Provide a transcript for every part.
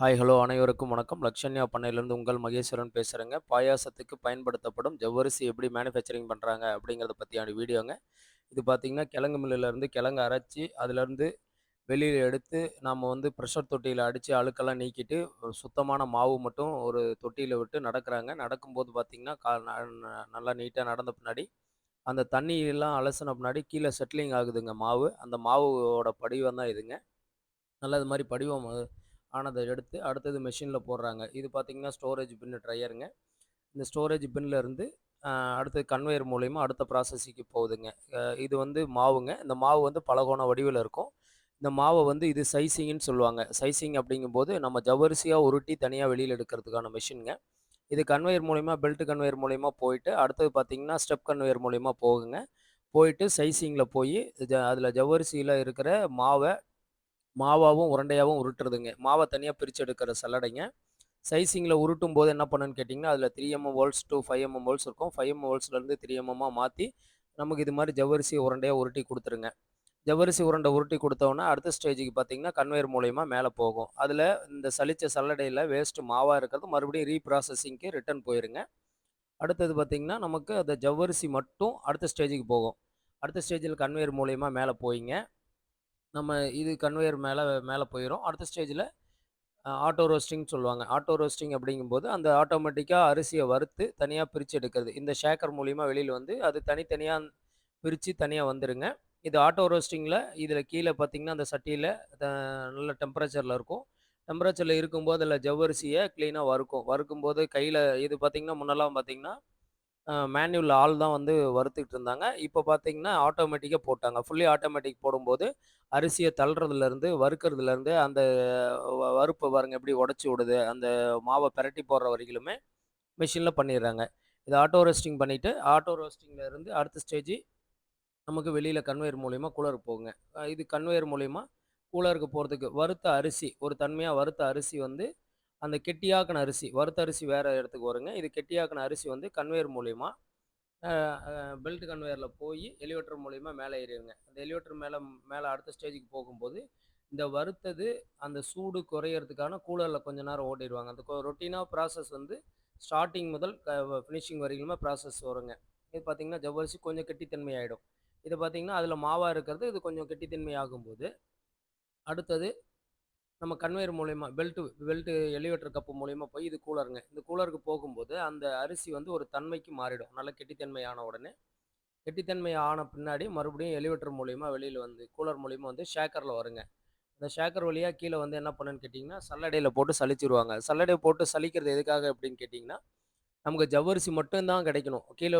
Hi hello அனைவருக்கும் வணக்கம். லக்ஷன்யா பண்ணையிலேருந்து உங்கள் மகேஸ்வரன் பேசுகிறேங்க பாயாசத்துக்கு பயன்படுத்தப்படும் ஜவ்வரிசி எப்படி மேனுஃபேக்சரிங் பண்ணுறாங்க அப்படிங்கிறத பற்றியான வீடியோங்க. இது பார்த்திங்கன்னா கிழங்கு மில்லுலேருந்து கிழங்கு அரைச்சி அதுலேருந்து வெளியில் எடுத்து நாம் வந்து ப்ரெஷர் தொட்டியில் அடித்து அழுக்கெல்லாம் நீக்கிட்டு சுத்தமான மாவு மட்டும் ஒரு தொட்டியில் விட்டு நடக்கிறாங்க. நடக்கும்போது பார்த்திங்கன்னா கா நல்லா நீட்டாக நடந்த பின்னாடி அந்த தண்ணியெல்லாம் அலசின பின்னாடி கீழே செட்டிலிங் ஆகுதுங்க மாவு. அந்த மாவோட படிவம் தான் இதுங்க. நல்லா இது மாதிரி படிவம் ஆனதை எடுத்து அடுத்தது மெஷினில் போடுறாங்க. இது பார்த்திங்கன்னா ஸ்டோரேஜ் பின்னு ட்ரையருங்க இந்த ஸ்டோரேஜ் பின்னில் இருந்து அடுத்தது கன்வேயர் மூலயமா அடுத்த ப்ராசஸிக்கு போகுதுங்க. இது வந்து மாவுங்க. இந்த மாவு வந்து பலகோண வடிவில் இருக்கும். இந்த மாவை வந்து இது சைசிங்னு சொல்லுவாங்க. சைசிங் அப்படிங்கும்போது நம்ம ஜவ்வரிசியாக உருட்டி தனியாக வெளியில் எடுக்கிறதுக்கான மிஷினுங்க இது கன்வேயர் மூலயமா பெல்ட் கன்வேயர் மூலயமா போயிட்டு அடுத்தது பார்த்திங்கன்னா ஸ்டெப் கன்வேயர் மூலயமா போகுங்க. போயிட்டு சைசிங்கில் போய் அதில் ஜவ்வரிசியில் இருக்கிற மாவை மாவாகவும் உருண்டையாகவும் உருட்டுறதுங்க. மாவை தனியாக பிரித்து எடுக்கிற சல்லடைங்க. சைசிங்கில் உருட்டும் போது என்ன பண்ணுன்னு கேட்டிங்கன்னா அதில் three mm volts to five mm volts இருக்கும். ஃபைவ் எம்எம் வோல்ட்ஸ்லேருந்து த்ரீ எம்எம்மாக மாற்றி நமக்கு இது மாதிரி ஜவ்வரிசி உருண்டையாக உருட்டி கொடுத்துருங்க. ஜவ்வரிசி உருண்டை உருட்டி கொடுத்தோன்னா அடுத்த ஸ்டேஜுக்கு பார்த்தீங்கன்னா கன்வேயர் மூலயமா மேலே போகும். அதில் இந்த சலிச்ச சல்லடையில் வேஸ்ட்டு மாவாக இருக்கிறது மறுபடியும் ரீப்ராசஸிங்க்கு ரிட்டர்ன் போயிருங்க. அடுத்தது பார்த்திங்கன்னா நமக்கு அந்த ஜவ்வரிசி மட்டும் அடுத்த ஸ்டேஜுக்கு போகும். அடுத்த ஸ்டேஜில் கன்வேயர் மூலயமா மேலே போயிங்க. நம்ம இது கன்வேயர் மேலே மேலே போயிடும் அடுத்த ஸ்டேஜில் ஆட்டோ ரோஸ்டிங் சொல்லுவாங்க. ஆட்டோ ரோஸ்டிங் அப்படிங்கும்போது அந்த ஆட்டோமேட்டிக்காக அரிசியை வறுத்து தனியாக பிரித்து எடுக்கிறது. இந்த ஷேக்கர் மூலிமா வெளியில் வந்து அது தனித்தனியாக பிரித்து தனியாக வந்துடுங்க இது ஆட்டோ ரோஸ்டிங்கில் இதில் கீழே பார்த்தீங்கன்னா அந்த சட்டியில் நல்ல டெம்பரேச்சரில் இருக்கும். டெம்பரேச்சரில் இருக்கும்போது அதில் ஜவ்வரிசியை க்ளீனாக வறுக்கும். வறுக்கும்போது கையில் இது பார்த்திங்கன்னா முன்னெல்லாம் பார்த்திங்கன்னா மேனுவல் ஆள் தான் வந்து வறுத்துக்கிட்டு இருந்தாங்க. இப்போ பார்த்தீங்கன்னா ஆட்டோமேட்டிக்காக போட்டாங்க. ஃபுல்லி ஆட்டோமேட்டிக் போடும்போது அரிசியை தள்ளுறதுலேருந்து வறுக்கிறதுலேருந்து அந்த வ- வறுப்பை பாருங்க எப்படி உடச்சி விடுது அந்த மாவை பிரட்டி போடுற வரையிலுமே மிஷினில் பண்ணிடுறாங்க. இது ஆட்டோ ரோஸ்டிங் பண்ணிவிட்டு ஆட்டோ ரோஸ்டிங்கில் இருந்து அடுத்த ஸ்டேஜ் நமக்கு வெளியில் கன்வேயர் மூலிமா கூலருக்கு போகுங்க. இது கன்வேயர் மூலிமா கூலருக்கு போகிறதுக்கு வறுத்த அரிசி ஒரு தன்மையாக வறுத்த அரிசி வந்து அந்த கெட்டியாக்கின அரிசி வறுத்த அரிசி வேறு இடத்துக்கு வருங்க. இது கெட்டியாக்கின அரிசி வந்து கன்வேயர் மூலிமா பெல்ட் கன்வேயரில் போய் எலிவேட்டர் மூலிமா மேலே ஏறிடுங்க. அந்த எலிவேட்டர் மேலே மேலே அடுத்த ஸ்டேஜுக்கு போகும்போது இந்த வறுத்தது அந்த சூடு குறையிறதுக்கான கூலரில் கொஞ்ச நேரம் ஓட்டிடுவாங்க. அந்த ரொட்டீனாக ப்ராசஸ் வந்து ஸ்டார்டிங் முதல் ஃபினிஷிங் வரைக்குமே ப்ராசஸ் வருங்க. இது பார்த்திங்கன்னா ஜவ்வரிசி கொஞ்சம் கெட்டித்தன்மை ஆகிடும் இது பார்த்திங்கன்னா அதில் மாவாக இருக்கிறது இது கொஞ்சம் கெட்டித்தன்மை ஆகும்போது அடுத்தது நம்ம கன்வேயர் மூலயமா பெல்ட்டு பெல்ட்டு எலிவேட்டர் கப்பு மூலயமா போய் இது கூலருங்க. இந்த கூலருக்கு போகும்போது அந்த அரிசி வந்து ஒரு தன்மைக்கு மாறிடும். நல்ல கெட்டித்தன்மை ஆன உடனே. கெட்டித்தன்மை ஆன பின்னாடி மறுபடியும் எலிவேட்டர் மூலயமா வெளியில் வந்து கூலர் மூலயமா வந்து ஷேக்கரில் வருங்க. அந்த ஷேக்கர் வழியாக கீழே வந்து என்ன பண்ணுன்னு கேட்டிங்கன்னா சல்லடையில் போட்டு சலிச்சிருவாங்க. சல்லடையை போட்டு சலிக்கிறது எதுக்காக அப்படின்னு கேட்டிங்கன்னா நமக்கு ஜவ்வரிசி மட்டும்தான் கிடைக்கணும். கீழே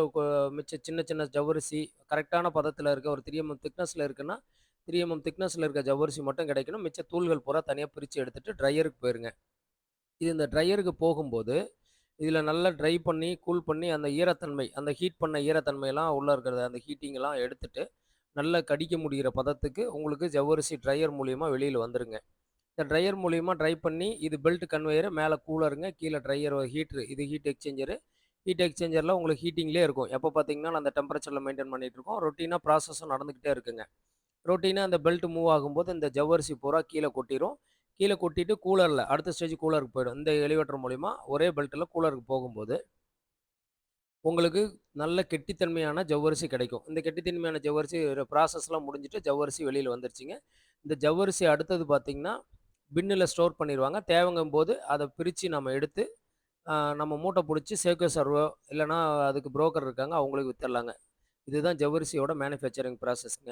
மிச்ச சின்ன சின்ன ஜவ்வரிசி கரெக்டான பதத்தில் இருக்க ஒரு திரியம் திக்னஸில் இருக்குன்னா த்ரீ எம்எம் திக்னஸில் இருக்க ஜவ்வரிசி மட்டும் கிடைக்கணும். மிச்ச தூள்கள் பூரா தனியாக பிரித்து எடுத்துகிட்டு ட்ரையருக்கு போயிருங்க. இது இந்த ட்ரையருக்கு போகும்போது இதில் நல்லா ட்ரை பண்ணி கூல் பண்ணி அந்த ஈரத்தன்மை அந்த ஹீட் பண்ண ஈரத்தன்மையெல்லாம் உள்ளே இருக்கிறத அந்த ஹீட்டிங்கெல்லாம் எடுத்துட்டு நல்லா கடிக்க முடிகிற பதத்துக்கு உங்களுக்கு ஜவ்வரிசி ட்ரையர் மூலியமாக வெளியில் வந்துருங்க. இந்த ட்ரையர் மூலியமாக ட்ரை பண்ணி இது பெல்ட் கன்வேயர் மேலே கூலருங்க கீழே ட்ரையர் ஹீட்ரு இது ஹீட் எக்ஸ்சேஞ்சரு ஹீட் எக்ஸ்சேஞ்சரில் உங்களுக்கு ஹீட்டிங்லேயே இருக்கும். எப்போ பார்த்தீங்கன்னா அந்த டெம்பரேச்சரில் மெயின்டைன் பண்ணிகிட்டு இருக்கோம். ரொட்டீனாக ப்ராசஸும் நடந்துக்கிட்டே இருக்குங்க. ரொட்டீனாக அந்த பெல்ட் மூவ் ஆகும்போது இந்த ஜவ்வரிசி பூரா கீழே கொட்டிடும் கீழே கொட்டிட்டு கூலரில் அடுத்த ஸ்டேஜ் கூலருக்கு போயிடும். இந்த எலிவேட்டர் மூலிமா ஒரே பெல்ட்டில் கூலருக்கு போகும்போது உங்களுக்கு நல்ல கெட்டித்தன்மையான ஜவ்வரிசி கிடைக்கும். இந்த கெட்டித்தன்மையான ஜவ்வரிசி ப்ராசஸ்லாம் முடிஞ்சிட்டு ஜவ்வரிசி வெளியில் வந்துருச்சுங்க. இந்த ஜவ்வரிசி அடுத்தது பார்த்தீங்கன்னா பின்னில் ஸ்டோர் பண்ணிடுவாங்க தேவைங்கும் போது அதை பிரித்து நம்ம எடுத்து நம்ம மூட்டை பிடிச்சி சேக்கோ சர்வோ இல்லைனா அதுக்கு புரோக்கர் இருக்காங்க. அவங்களுக்கு விற்றுலாங்க இதுதான் ஜவ்வரிசியோட மேனுஃபேக்சரிங் ப்ராசஸ்ங்க